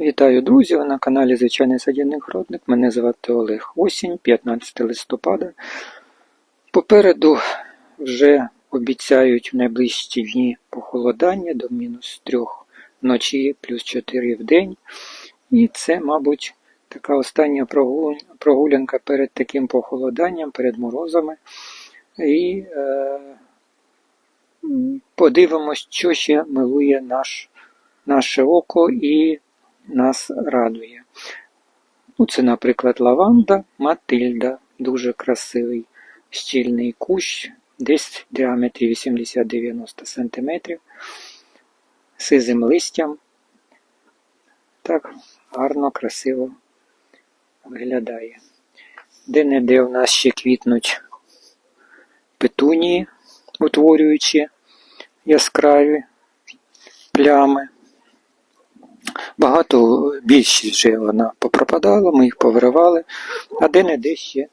Вітаю, друзі! Ви на каналі Звичайний садівник Гродник. Мене звати Олег Осінь, 15 листопада. Попереду вже обіцяють в найближчі дні похолодання до мінус 3 вночі, плюс 4 в день. І це, мабуть, така остання прогулянка перед таким похолоданням, перед морозами. І е, подивимось, що ще милує наш, наше око і нас радує. Ну, це, наприклад, лаванда, Матильда, дуже красивий щільний кущ, десь в діаметрі 80-90 см, сизим листям. Так гарно, красиво виглядає. Де-не-де в нас ще квітнуть петунії, утворюючи яскраві плями. Багато більшість вже вона попропадала, ми їх повиривали, а де-не-де ще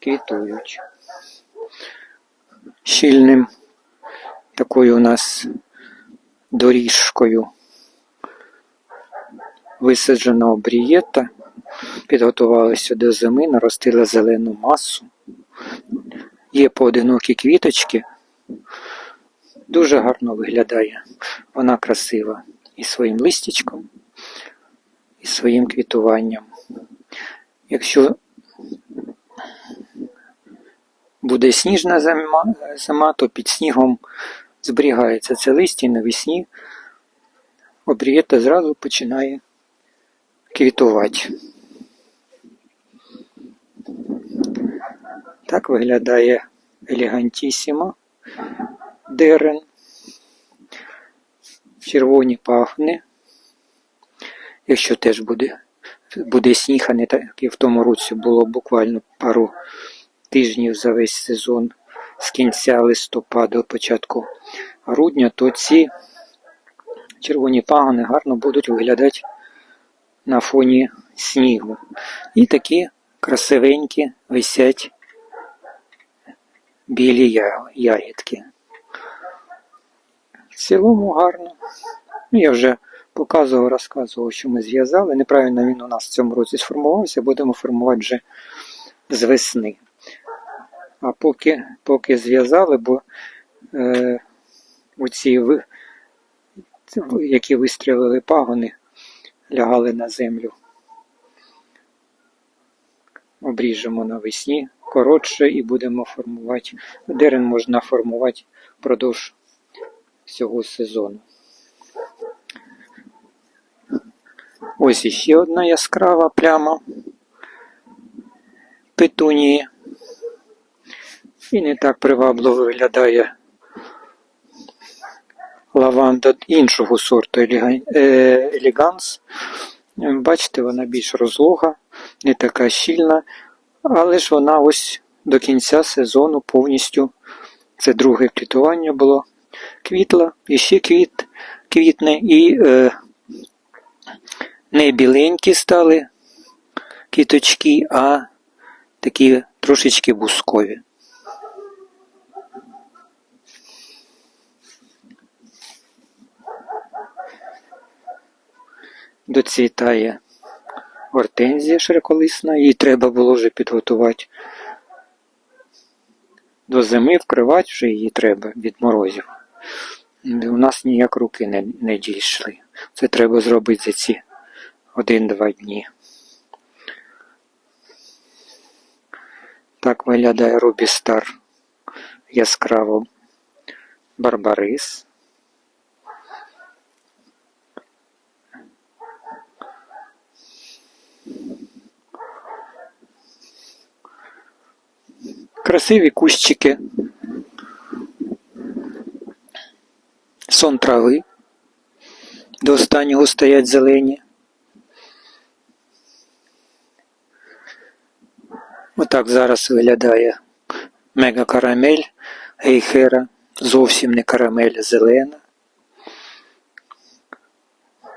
квітують. Щільним такою у нас доріжкою висаджена обрієта, підготувалися до зими, наростила зелену масу. Є поодинокі квіточки, дуже гарно виглядає. Вона красива і своїм листячком, і своїм квітуванням. Якщо буде сніжна зима, зима, то під снігом зберігається це листя і навесні обрієта зразу починає квітувати. Так виглядає елегантісімо дерен червоні пагни. Якщо теж буде, буде сніг, а не так і в тому році було буквально пару тижнів за весь сезон з кінця листопада початку грудня, то ці червоні пагони гарно будуть виглядати на фоні снігу. І такі красивенькі висять білі ягідки. Цілому гарно. Ну, я вже показував, розказував, що ми зв'язали. Неправильно він у нас в цьому році сформувався, будемо формувати вже з весни. А поки, поки зв'язали, бо е, оці, ви, які вистрілили пагони, лягали на землю. Обріжемо навесні коротше і будемо формувати. Дерен можна формувати впродовж всього сезону. Ось іще одна яскрава пляма петунії. І не так привабливо виглядає лаванда іншого сорту е. Бачите, вона більш розлога, не така щільна, але ж вона ось до кінця сезону повністю, це друге квітування було, квітла, і ще квіт, квітне, і е, не біленькі стали квіточки, а такі трошечки бускові. Доцвітає гортензія широколисна, її треба було вже підготувати до зими, вкривати вже її треба від морозів. У нас ніяк руки не, не дійшли. Це треба зробити за ці один-два дні. Так виглядає Рубі Стар яскраво Барбарис. Красиві кущики. Сон трави. До останнього стоять зелені. Отак зараз виглядає мега карамель, гейхера, зовсім не карамель, а зелена.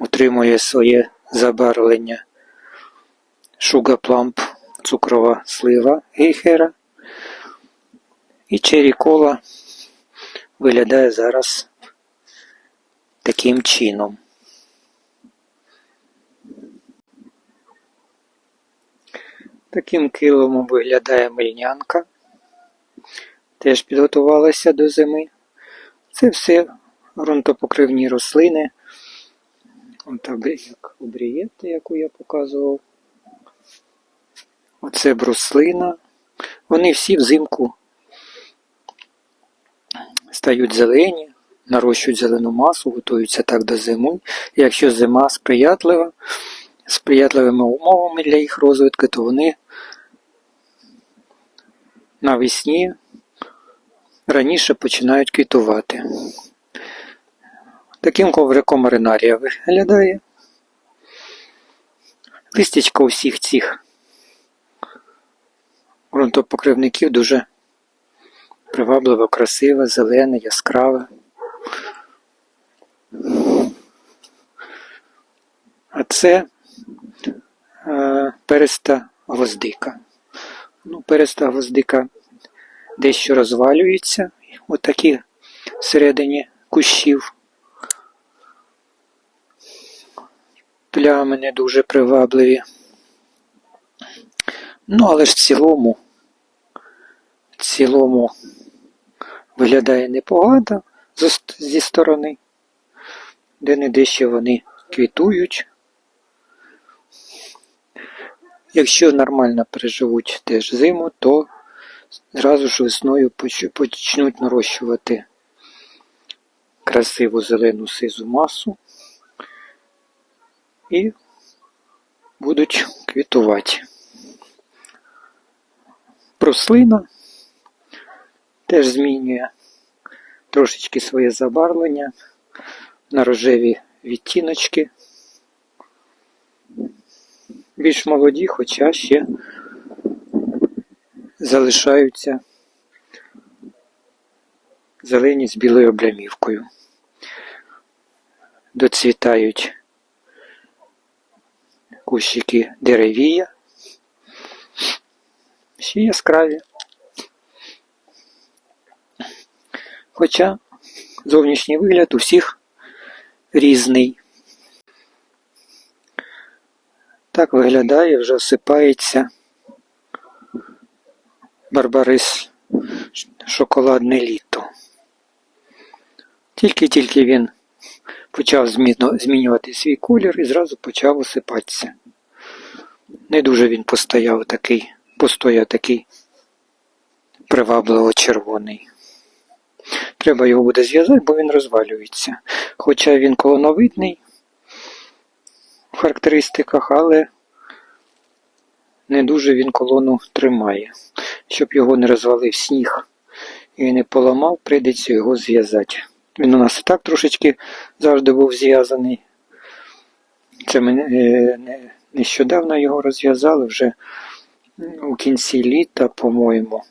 Утримує своє забарвлення Plump, цукрова слива гейхера. І Cherry Cola виглядає зараз таким чином. Таким килимом виглядає мильнянка. Теж підготувалася до зими. Це все грунтопокривні рослини. От обрієта, яку я показував. Оце бруслина. Вони всі взимку стають зелені, нарощують зелену масу, готуються так до зими. Якщо зима сприятлива, сприятливими умовами для їх розвитку, то вони навесні раніше починають квітувати. Таким ковриком маринарія виглядає. Листячко усіх цих ґрунтопокривників дуже привабливо, красиве, зелене, яскраве. А це е, переста гвоздика. Ну, переста гвоздика дещо розвалюється. Отакі всередині кущів. Плями не дуже привабливі. Ну, але ж в цілому, в цілому виглядає непогано зі сторони, де не дещо вони квітують. Якщо нормально переживуть теж зиму, то зразу ж весною почнуть нарощувати красиву зелену сизу масу і будуть квітувати. Бруслина теж змінює трошечки своє забарвлення на рожеві відтіночки. Більш молоді, хоча ще залишаються зелені з білою облямівкою. Доцвітають кущики деревія, ще яскраві. Хоча зовнішній вигляд у всіх різний. Так виглядає, вже осипається барбарис шоколадне літо. Тільки-тільки він почав змінювати свій колір і зразу почав осипатися. Не дуже він постояв такий, постояв такий привабливо червоний. Треба його буде зв'язати, бо він розвалюється. Хоча він колоновидний характеристиках, але не дуже він колону тримає. Щоб його не розвалив сніг і не поламав, прийдеться його зв'язати. Він у нас і так трошечки завжди був зв'язаний. Це ми е, нещодавно його розв'язали вже у кінці літа, по-моєму.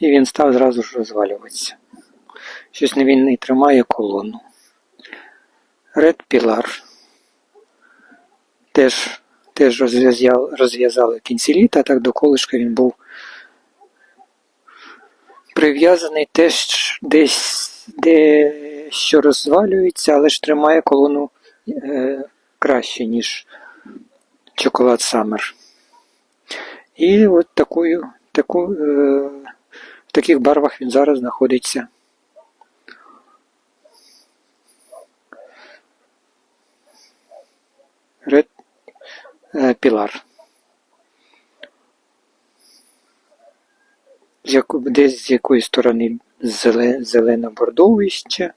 І він став зразу ж розвалюватися. Щось не він не тримає колону. Ред Пілар. Теж, теж розв'язали, кінці літа, так до колишка він був прив'язаний теж десь де що розвалюється, але ж тримає колону е, краще, ніж Чоколад Саммер. І от такою, таку, е, в таких барвах він зараз знаходиться. Е, Пілар. З яку- Десь з якої сторони зеле- зелено-бордовий ще,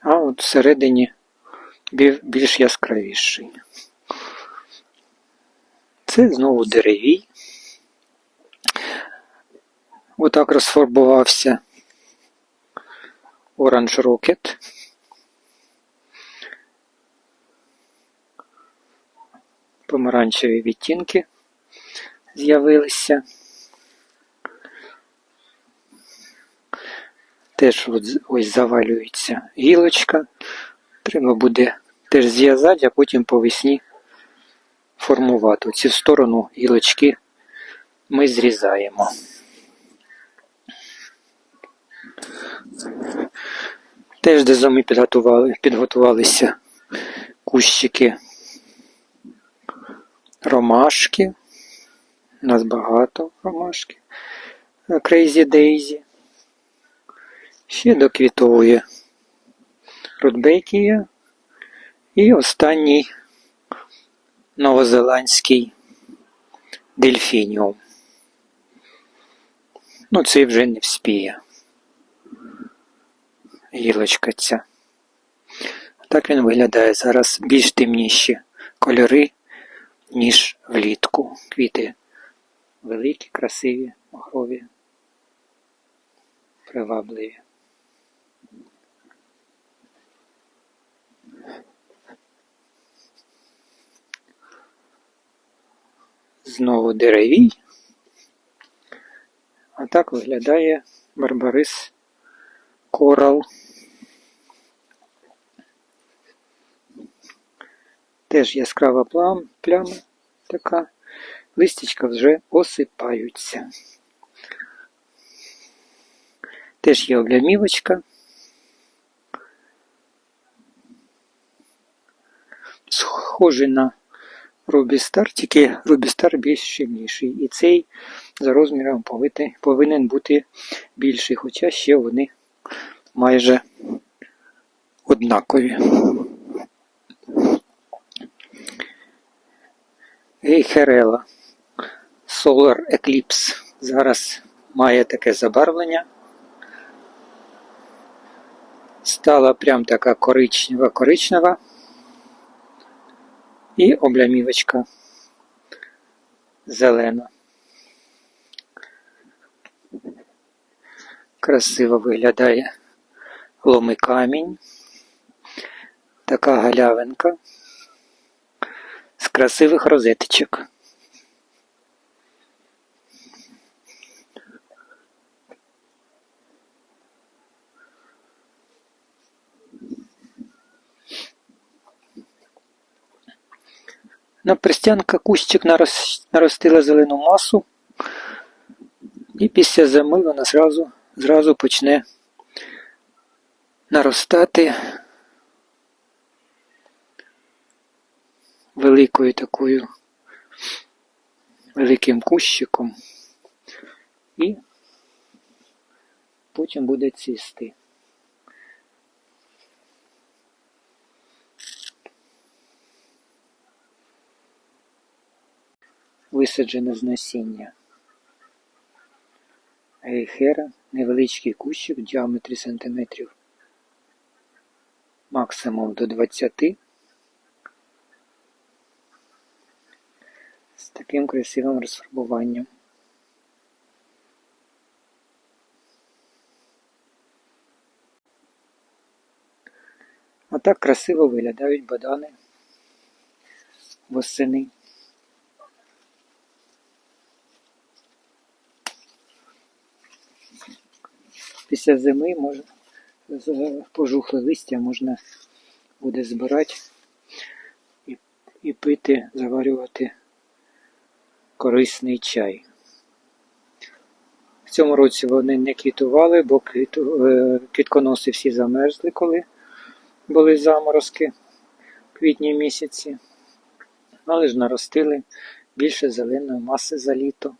а от всередині більш яскравіший. Це знову деревій. Отак розфарбувався Orange Rocket. Помаранчеві відтінки з'явилися. Теж от ось завалюється гілочка. Треба буде теж зв'язати, а потім по весні формувати. Ці в сторону гілочки ми зрізаємо. Теж до зими підготували, підготувалися кущики ромашки. У нас багато ромашки. Крейзі Дейзі. Ще доквітовує Рудбекія. І останній новозеландський дельфініум. Ну, цей вже не вспіє. Гілочка ця. Так він виглядає зараз більш темніші кольори, ніж влітку. Квіти великі, красиві, махрові, привабливі. Знову деревій. А так виглядає барбарис корал. Теж яскрава пляма така. Листячка вже осипаються. Теж є облямівочка. Схожий на Рубістар, тільки Рубістар більш щільніший. І цей за розміром повинен бути більший, хоча ще вони майже однакові. Гейхерела Solar Eclipse. Зараз має таке забарвлення. Стала прям така коричнева-коричнева і облямівочка зелена. Красиво виглядає. Ломий камінь, така галявинка красивих розеточок. Напристянка кущик наростила зелену масу, і після зими вона зразу, зразу почне наростати великою такою великим кущиком і потім буде цвісти. Висаджене з насіння. Гейхера невеличкий кущик в діаметрі сантиметрів максимум до 20 з таким красивим розфарбуванням. А так красиво виглядають бадани восени. Після зими можна пожухле листя можна буде збирати і, і пити, заварювати корисний чай. В цьому році вони не квітували, бо е, квітконоси всі замерзли, коли були заморозки в квітні місяці. Але ж наростили більше зеленої маси за літо.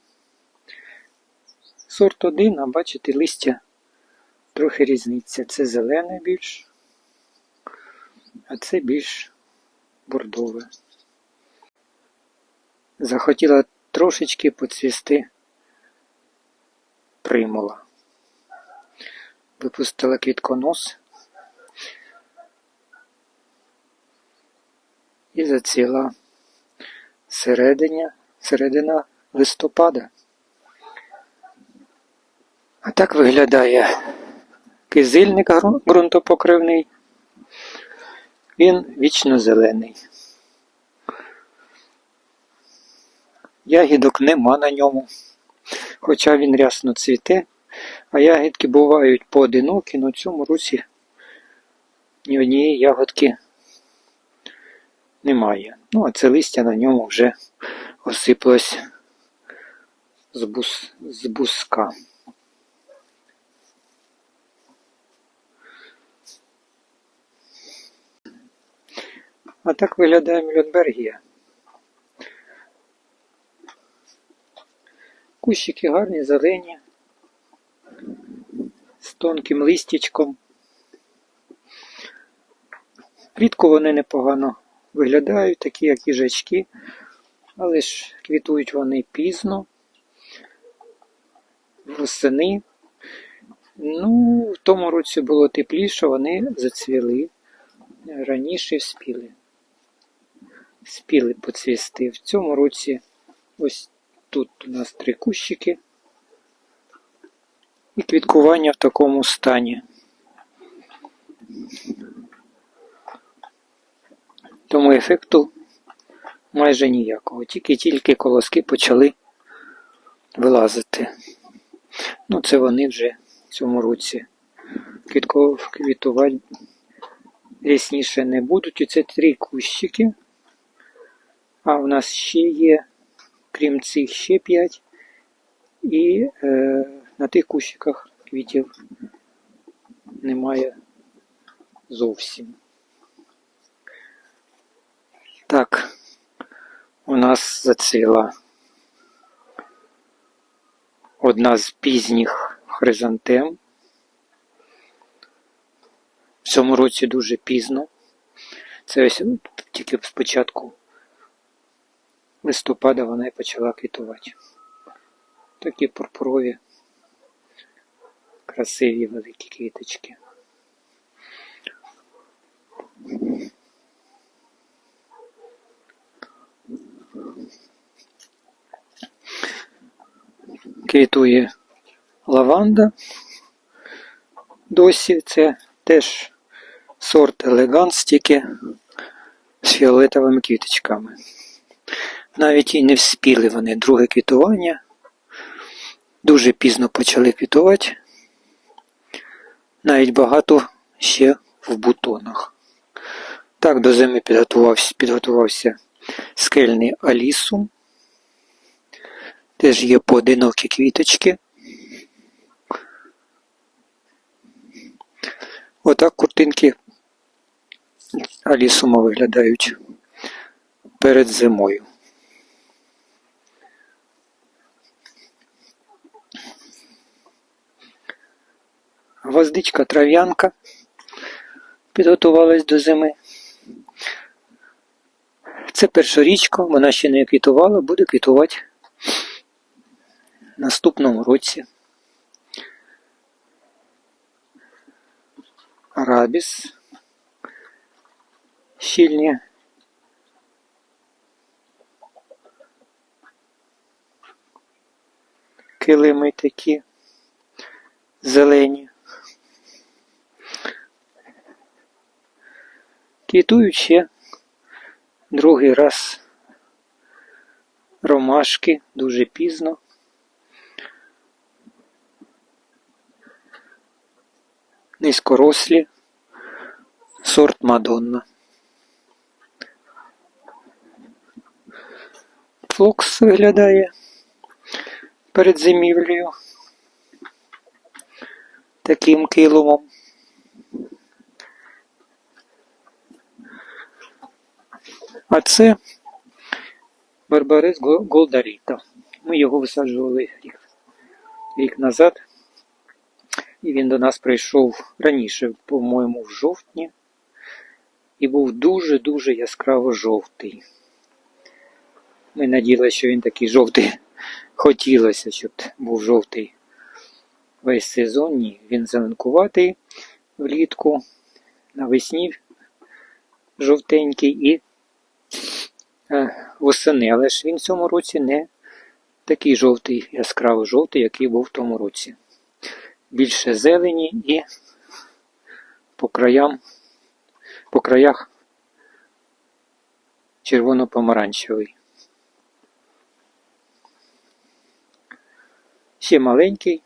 Сорт один, а бачите, листя трохи різниця. Це зелене більш, а це більш бордове. Захотіла трошечки поцвісти примула. Випустила квітконос і заціла серединя, середина листопада. А так виглядає кизильник ґрунтопокривний. Він вічно зелений. Ягідок нема на ньому, хоча він рясно цвіте, а ягідки бувають поодинокі, але в цьому році ні однієї ягодки немає. Ну, а це листя на ньому вже осипалось з, бус... з буска. А так виглядає Мюлленбергія. Кущики гарні, зелені, з тонким листячком. Влітку вони непогано виглядають, такі як їжачки, але ж квітують вони пізно, восени. Ну, в тому році було тепліше, вони зацвіли раніше вспіли. Спіли поцвісти. В цьому році ось тут у нас три кущики. І квіткування в такому стані. Тому ефекту майже ніякого. Тільки-тільки колоски почали вилазити. Ну, це вони вже в цьому році квітков, квітувати рясніше не будуть. Оце три кущики. А в нас ще є, крім цих, ще п'ять. І е, на тих кущиках квітів немає зовсім. Так, у нас зацвіла одна з пізніх хризантем. В цьому році дуже пізно. Це ось тільки спочатку листопада вона і почала квітувати. Такі пурпурові, красиві великі квіточки. Квітує лаванда. Досі це теж сорт елеганс, тільки з фіолетовими квіточками. Навіть і не вспіли вони друге квітування. Дуже пізно почали квітувати. Навіть багато ще в бутонах. Так, до зими підготувався, підготувався скельний алісум. Теж є поодинокі квіточки. Отак куртинки алісума виглядають перед зимою. Гвоздичка трав'янка підготувалась до зими. Це першорічка, вона ще не квітувала, буде квітувати наступному році. Арабіс. Щільні. Килими такі зелені. Квітують ще другий раз ромашки дуже пізно. Низькорослі, сорт Мадонна. Флокс виглядає перед зимівлею таким килумом. А це Барбарис Голдаріто. Ми його висаджували рік, рік назад. І він до нас прийшов раніше, по-моєму, в жовтні. І був дуже-дуже яскраво жовтий. Ми надіялися, що він такий жовтий. Хотілося, щоб був жовтий весь сезон. Ні, він зеленкуватий влітку, навесні жовтенький і восени. Але ж він в цьому році не такий жовтий, яскраво жовтий, який був в тому році. Більше зелені і по краям, по краях червоно-помаранчевий. Ще маленький,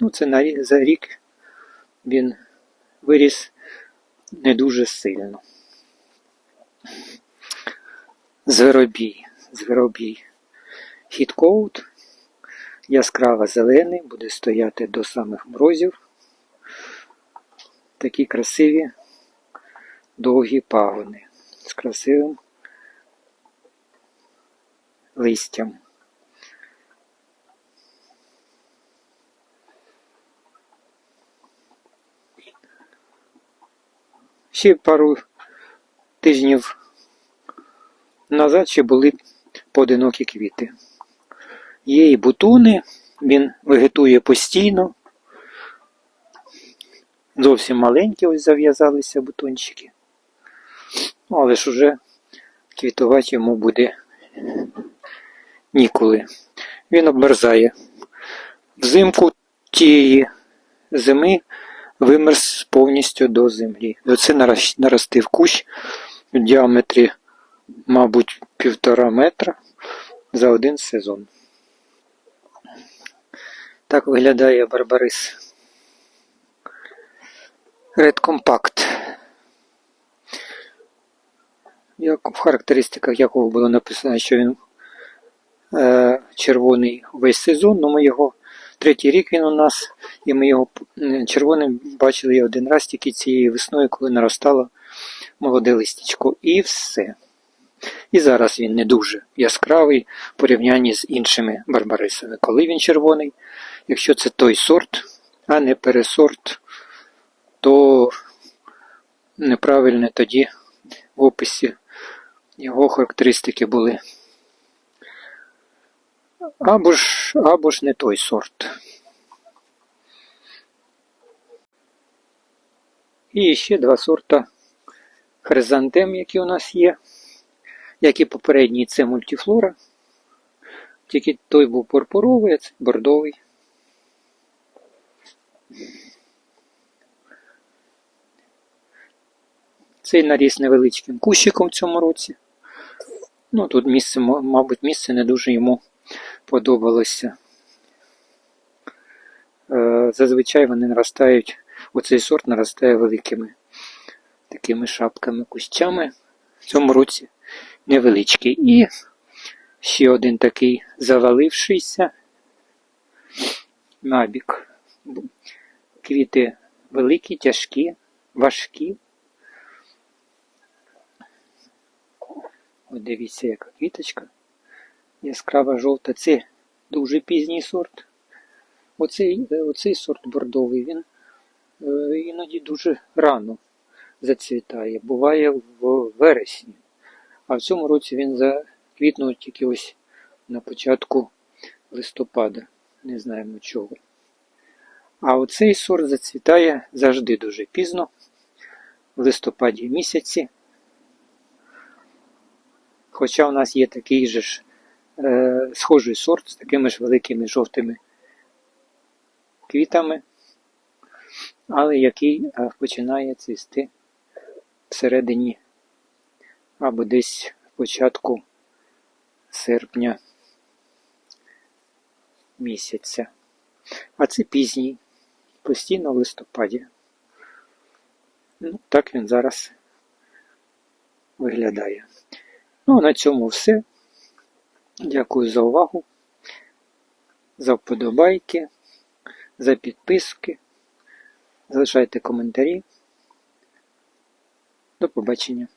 ну це на за рік він виріс не дуже сильно. Зверобій. Зверобій. Хіткоут. Яскраво зелений, буде стояти до самих морозів. Такі красиві довгі пагони з красивим листям. Ще пару тижнів назад ще були поодинокі квіти. Є і бутони, він вегетує постійно. Зовсім маленькі ось зав'язалися бутончики. Ну, але ж уже квітувати йому буде ніколи. Він обмерзає. Взимку тієї зими вимерз повністю до землі. Оце нарос- наростив кущ в діаметрі, мабуть, півтора метра за один сезон. Так виглядає Барбарис. Red Compact. Як в характеристиках якого було написано, що він е, червоний весь сезон, але ми його третій рік він у нас, і ми його червоним бачили один раз тільки цієї весною, коли наростало молоде листячко. І все. І зараз він не дуже яскравий в порівнянні з іншими барбарисами. Коли він червоний, якщо це той сорт, а не пересорт, то неправильно тоді в описі його характеристики були. Або ж, або ж не той сорт. І ще два сорта хризантем, які у нас є. Як і попередній, це мультифлора. Тільки той був пурпуровий, а це бордовий. Цей наріс невеличким кущиком в цьому році. Ну, тут місце, мабуть, місце не дуже йому подобалося. Е, Зазвичай вони наростають, оцей сорт наростає великими такими шапками, кущами. В цьому році невеличкий. І ще один такий завалившийся набік. Квіти великі, тяжкі, важкі. От дивіться, яка квіточка. Яскрава жовта. Це дуже пізній сорт. Оцей, оцей сорт бордовий, він е, іноді дуже рано зацвітає. Буває в вересні. А в цьому році він заквітнув тільки ось на початку листопада. Не знаємо чого. А оцей сорт зацвітає завжди дуже пізно, в листопаді місяці. Хоча у нас є такий же ж е, схожий сорт з такими ж великими жовтими квітами, але який е, починає цвісти всередині або десь в початку серпня місяця. А це пізній, постійно в листопаді. Ну, так він зараз виглядає. Ну, а на цьому все. Дякую за увагу, за вподобайки, за підписки. Залишайте коментарі. До побачення.